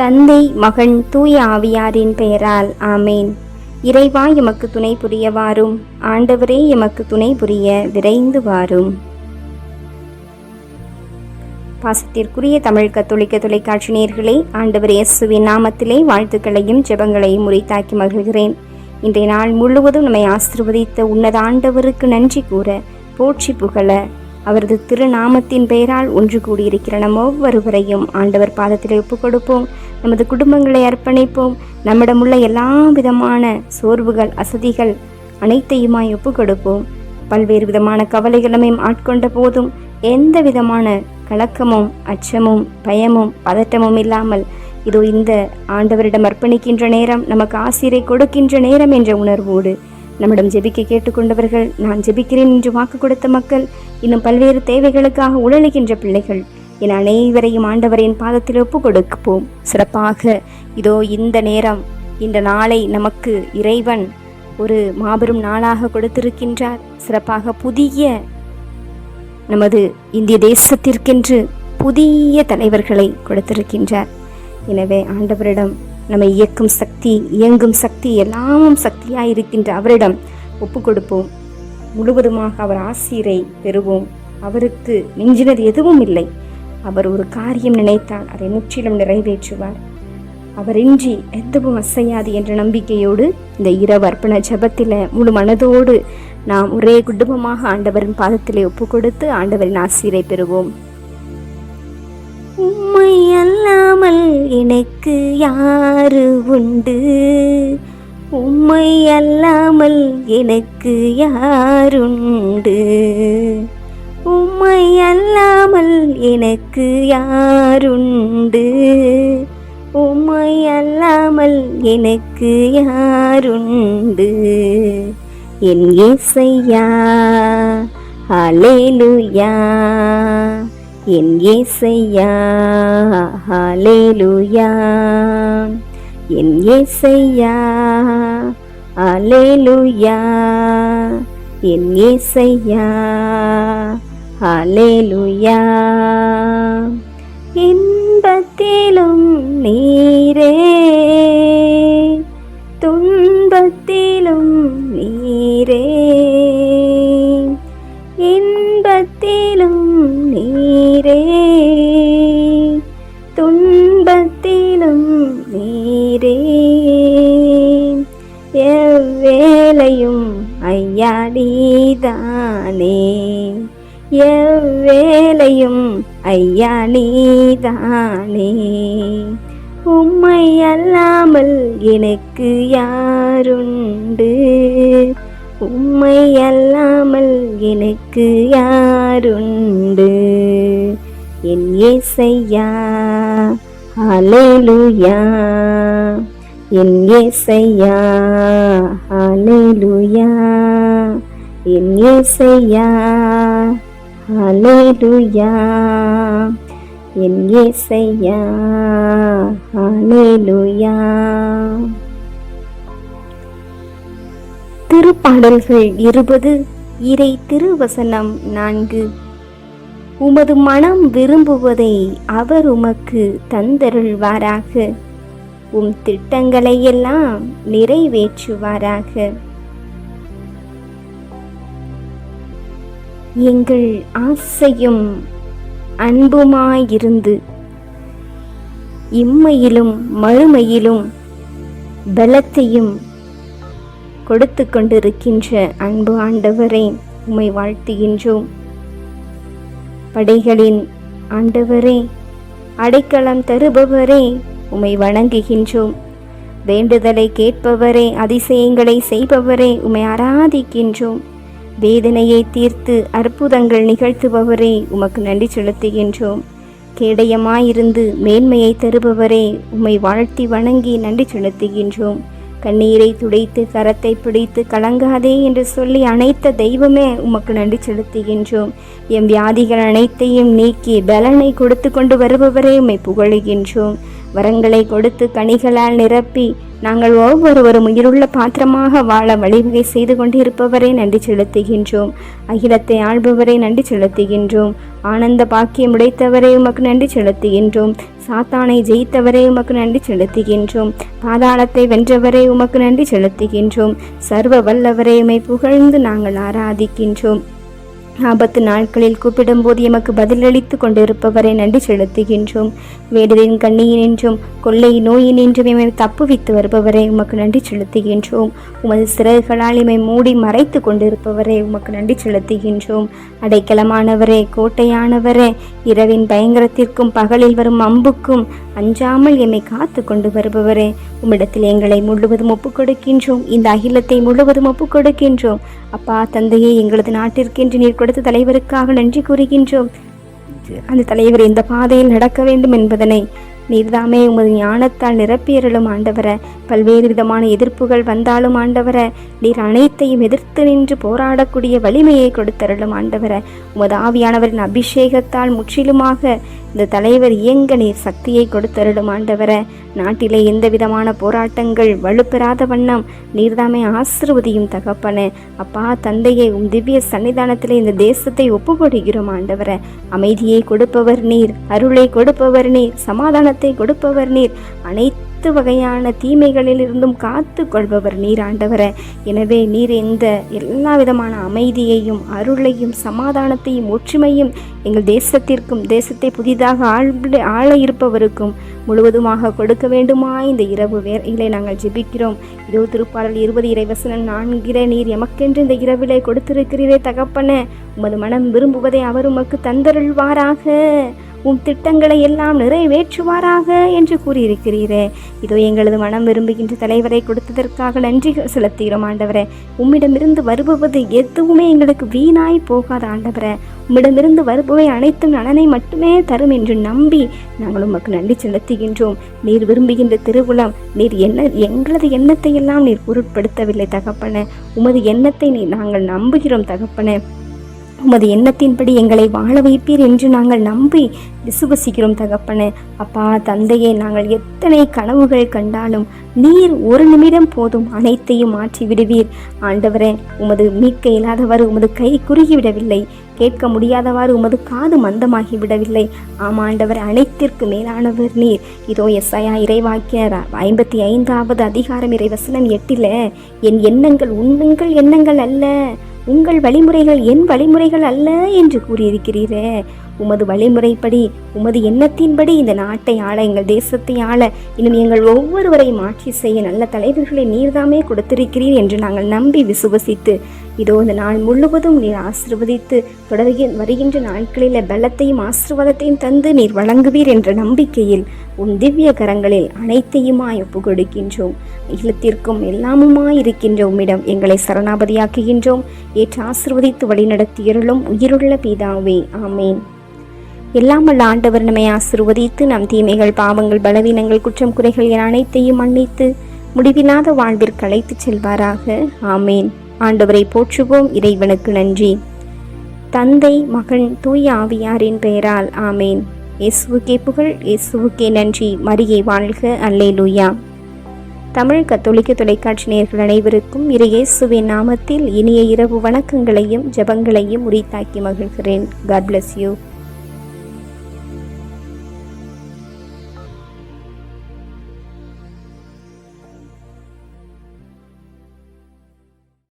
தந்தை மகன் தூய ஆவியாரின் பெயரால் ஆமேன். இறைவா எமக்கு துணை புரிய வாரும் ஆண்டவரே எமக்கு துணை புரிய விரைந்து வாரும். பாசத்திற்குரிய தமிழ் கத்தோலிக்க தொலைக்காட்சி நேர்களே ஆண்டவர் இயேசுவின் நாமத்திலே வாழ்த்துக்களையும் ஜெபங்களையும் உரித்தாக்கி மகிழ்கிறேன். இன்றைய நாள் முழுவதும் நம்மை ஆசிர்வதித்த உன்னத ஆண்டவருக்கு நன்றி கூற போற்றி புகழ அவரது திருநாமத்தின் பெயரால் ஒன்று கூடியிருக்கிற நம் ஒவ்வொருவரையும் ஆண்டவர் பாதத்தில் ஒப்புக் கொடுப்போம் நமது குடும்பங்களை அர்ப்பணிப்போம். நம்மிடமுள்ள எல்லா விதமான சோர்வுகள் அசதிகள் அனைத்தையுமாய் ஒப்பு கொடுப்போம் பல்வேறு விதமான கவலைகளுமே ஆட்கொண்ட போதும் எந்த விதமான கலக்கமும் அச்சமும் பயமும் பதட்டமும் இல்லாமல் இதோ இந்த ஆண்டவரிடம் அர்ப்பணிக்கின்ற நேரம் நமக்கு ஆசிரியை கொடுக்கின்ற நேரம் என்ற உணர்வோடு நம்மிடம் ஜெபிக்க கேட்டுக்கொண்டவர்கள் நான் ஜெபிக்கிறேன் என்று வாக்கு கொடுத்த மக்கள் இன்னும் பல்வேறு தேவைகளுக்காக உழலுகின்ற பிள்ளைகள் என் அனைவரையும் ஆண்டவரின் பாதத்தில் ஒப்பு கொடுப்போம் சிறப்பாக இதோ இந்த நேரம் இந்த நாளை நமக்கு இறைவன் ஒரு மாபெரும் நாளாக கொடுத்திருக்கின்றார். சிறப்பாக புதிய நமது இந்திய தேசத்திற்கென்று புதிய தலைவர்களை கொடுத்திருக்கின்றார். எனவே ஆண்டவரிடம் நம்மை இயக்கும் சக்தி இயங்கும் சக்தி எல்லாமும் சக்தியாக இருக்கின்ற அவரிடம் ஒப்பு கொடுப்போம் முழுவதுமாக அவர் ஆசிரை பெறுவோம். அவருக்கு மிஞ்சினது எதுவும் இல்லை. அவர் ஒரு காரியம் நினைத்தால் அதை முற்றிலும் நிறைவேற்றுவார். அவரின்றி எதுவும் அசையாது என்ற நம்பிக்கையோடு இந்த இரவு அர்ப்பண ஜபத்தில் முழு மனதோடு நாம் ஒரே குடும்பமாக ஆண்டவரின் பாதத்திலே ஒப்பு கொடுத்து ஆண்டவரின் ஆசிரியை பெறுவோம். உம்மை அல்லாமல் எனக்கு யாரு உண்டு? உம்மை அல்லாமல் எனக்கு யாருண்டு? எனக்கு யாருண்டு? உம்மை அல்லாமல் எனக்கு யாருண்டு? என் ஏசையா ஹalleluya. என் ஏசையா ஹalleluya. என் ஏசையா அலேலுயா என் ஏசையா அலேலுயா இன்பத்திலும் நீரே. துன்பத்திலும் நீரே. இன்பத்திலும் நீரே. துன்பத்திலும் நீரே. எவ்வேளையும் ஐயாடிதானே. நீதானே எவ்வேளையும் ஐயா நீதானே உம்மை அல்லாமல் எனக்கு யாருண்டு? உம்மை அல்லாமல் எனக்கு யாருண்டு? என் ஏசையா ஹalleluya. என் ஏசையா ஹalleluya. என் ஏசையா ஹalleluya. என் ஏசையா ஹalleluya. திருப்பாடல்கள் இருபது இறை திருவசனம் நான்கு. உமது மனம் விரும்புவதை அவர் உமக்கு தந்தருள்வாராக. உம் திட்டங்களை எல்லாம் நிறைவேற்றுவாராக. எங்கள் ஆசையும் அன்புமாயிருந்து இம்மையிலும் மறுமையிலும் பலத்தையும் கொடுத்து கொண்டிருக்கின்ற அன்பு ஆண்டவரே உம்மை வாழ்த்துகின்றோம். படைகளின் ஆண்டவரே அடைக்கலம் தருபவரே உம்மை வணங்குகின்றோம். வேண்டுதலை கேட்பவரே அதிசயங்களை செய்பவரே உம்மை ஆராதிக்கின்றோம். வேதனையை தீர்த்து அற்புதங்கள் நிகழ்த்துபவரே உமக்கு நன்றி செலுத்துகின்றோம். கேடயமாயிருந்து மேன்மையை தருபவரே உம்மை வாழ்த்தி வணங்கி நன்றி செலுத்துகின்றோம். கண்ணீரை துடைத்து கரத்தை பிடித்து கலங்காதே என்று சொல்லி அனைத்த தெய்வமே உமக்கு நன்றி செலுத்துகின்றோம். எம் வியாதிகள் அனைத்தையும் நீக்கி பலனை கொடுத்து கொண்டு வருபவரே உம்மை புகழுகின்றோம். வரங்களை கொடுத்து கனிகளால் நிரப்பி நாங்கள் ஒவ்வொருவரும் உயிருள்ள பாத்திரமாக வாழ வழிவகை செய்து கொண்டிருப்பவரே நன்றி செலுத்துகின்றோம். அகிலத்தை ஆள்பவரை நன்றி செலுத்துகின்றோம். ஆனந்த பாக்கியம் உடைத்தவரை உமக்கு நன்றி செலுத்துகின்றோம். சாத்தானை ஜெயித்தவரே உமக்கு நன்றி செலுத்துகின்றோம். பாதாளத்தை வென்றவரே உமக்கு நன்றி செலுத்துகின்றோம். சர்வ வல்லவரை உமை புகழ்ந்து நாங்கள் ஆராதிக்கின்றோம். ஆபத்து நாட்களில் கூப்பிடும்போது எமக்கு பதிலளித்து கொண்டிருப்பவரை நன்றி செலுத்துகின்றோம். வேடரின் கண்ணியினின்றும் கொள்ளை நோயினின்றும் எமை தப்புவித்து வருபவரை உமக்கு நன்றி செலுத்துகின்றோம். உமது சிறகுகளால் எமை மூடி மறைத்து கொண்டிருப்பவரை உமக்கு நன்றி செலுத்துகின்றோம். அடைக்கலமானவரே கோட்டையானவரே இரவின் பயங்கரத்திற்கும் பகலில் வரும் அம்புக்கும் அஞ்சாமல் எம்மை காத்து கொண்டு வருபவரே உம்மிடத்தில் எங்களை முழுவதும் ஒப்புக் கொடுக்கின்றோம் இந்த அகிலத்தை முழுவதும் ஒப்புக் கொடுக்கின்றோம் அப்பா தந்தையே எங்களது நாட்டிற்கென்று நீர் கொடுத்த தலைவருக்காக நன்றி கூறுகின்றோம். அந்த தலைவர் இந்த பாதையில் நடக்க வேண்டும் என்பதனை நீர்தாமே உமது ஞானத்தால் நிரப்பியருளும் ஆண்டவர. பல்வேறு விதமான எதிர்ப்புகள் வந்தாலும் ஆண்டவர நீர் அனைத்தையும் எதிர்த்து நின்று போராடக்கூடிய வலிமையை கொடுத்தருளும் ஆண்டவர. உமது ஆவியானவரின் அபிஷேகத்தால் முற்றிலுமாக இந்த தலைவர் இயங்க நீர் சக்தியை கொடுத்தருளும் ஆண்டவர. நாட்டிலே எந்த விதமான போராட்டங்கள் வலுப்பெறாத வண்ணம் நீர்தாமே ஆசிர்வதியும் தகப்பன. அப்பா தந்தையை உம் திவ்ய சன்னிதானத்திலே இந்த தேசத்தை ஒப்புப்படுகிறோம் ஆண்டவர. அமைதியை கொடுப்பவர் நீர் அருளை கொடுப்பவர் நீர் சமாதானத்தை கொடுப்பவர் நீர். அனைத்து அனைத்து வகையான தீமைகளிலிருந்தும் காத்து கொள்பவர் நீர் ஆண்டவர எனவே நீர் எந்த எல்லா விதமான அமைதியையும் அருளையும் சமாதானத்தையும் ஒற்றுமையும் எங்கள் தேசத்திற்கும் தேசத்தை புதிதாக ஆள் ஆள இருப்பவருக்கும் முழுவதுமாக கொடுக்க வேண்டுமா? இந்த இரவு வேலையிலே நாங்கள் ஜெபிக்கிறோம். இதோ திருப்பாடல் இருபது இறைவசனம் நான்கிற நீர் எமக்கென்று இந்த இரவிலே கொடுத்திருக்கிறீரே தகப்பன. உமது மனம் விரும்புவதை அவர் உமக்கு தந்தருள்வாராக. உம் திட்டங்களை எல்லாம் நிறைவேற்றுவாராக என்று கூறியிருக்கிறீரே. இதோ எங்களது மனம் விரும்புகின்ற தலைவரை கொடுத்ததற்காக நன்றி செலுத்துகிறோம் ஆண்டவரே. உம்மிடமிருந்து வருபவது எதுவுமே எங்களுக்கு வீணாய் போகாத ஆண்டவரே. உம்மிடமிருந்து வருபவை அனைத்தும் நலனை மட்டுமே தரும் என்று நம்பி நாங்கள் உமக்கு நன்றி செலுத்துகின்றோம். நீர் விரும்புகின்ற திருவுளம் நீர் என்ன எங்களது எண்ணத்தை எல்லாம் நீர் பொருட்படுத்தவில்லை தகப்பன. உமது எண்ணத்தை நீ நாங்கள் நம்புகிறோம் தகப்பன. உமது எண்ணத்தின்படி எங்களை வாழ வைப்பீர் என்று நாங்கள் நம்பி விசுவசிக்கிறோம் தகப்பனே. அப்பா தந்தையே நாங்கள் எத்தனை கனவுகள் கண்டாலும் நீர் ஒரு நிமிடம் போதும் அனைத்தையும் மாற்றி விடுவீர் ஆண்டவரே உமது மீட்க இல்லாதவாறு உமது கை குறுகிவிடவில்லை. கேட்க முடியாதவாறு உமது காது மந்தமாகி விடவில்லை ஆமாண்டவர் அனைத்திற்கு மேலானவர் நீர். இதோ எஸ்ஐயா இறைவாக்கிய ஐம்பத்தி ஐந்தாவது அதிகாரம் இறைவசனம் எட்டில என் எண்ணங்கள் உண்மைங்கள் எண்ணங்கள் அல்ல. உங்கள் வழிமுறைகள் என் வழிமுறைகள் அல்ல என்று கூறியிருக்கிறீரே. உமது வழிமுறைப்படி உமது எண்ணத்தின்படி இந்த நாட்டை ஆள எங்கள் தேசத்தை ஆள இன்னும் எங்கள் ஒவ்வொருவரையும் ஆட்சி செய்ய நல்ல தலைவர்களை நீர்தாமே கொடுத்திருக்கிறீர் என்று நாங்கள் நம்பி விசுவசித்து இதோ இந்த நாள் முழுவதும் நீர் ஆசிர்வதித்து தொடர்கி வருகின்ற நாட்களில் பலத்தையும் ஆசிர்வாதத்தையும் தந்து நீர் வழங்குவீர் என்ற நம்பிக்கையில் உன் திவ்ய கரங்களில் அனைத்தையுமாய் ஒப்பு கொடுக்கின்றோம் இல்லத்திற்கும் எல்லாமுமாய் இருக்கின்ற உம்மிடம் எங்களை சரணாபதியாக்குகின்றோம். ஏற்று ஆசிர்வதித்து வழிநடத்தியருளும் உயிருள்ள பீதாவே ஆமேன். எல்லாம் ஆண்டவர் நம்மை ஆசிர்வதித்து நம் தீமைகள் பாவங்கள் பலவீனங்கள் குற்றம் குறைகள் என அனைத்தையும் மன்னித்து முடிவில்லாத வாழ்விற்கு அழைத்துச் செல்வாராக ஆமேன். ஆண்டவரை போற்றுவோம் இறைவனுக்கு நன்றி. தந்தை மகன் தூய் ஆவியாரின் பெயரால் ஆமேன். இயேசுவுக்கே புகழ் இயேசுவுக்கே நன்றி. மரியை வாழ்க. அல்லே லூயா தமிழ் கத்தோலிக்க தொலைக்காட்சி நேர்கள் அனைவருக்கும் இரு இயேசுவின் நாமத்தில் இனிய இரவு வணக்கங்களையும் ஜெபங்களையும் உரித்தாக்கி மகிழ்கிறேன். God bless you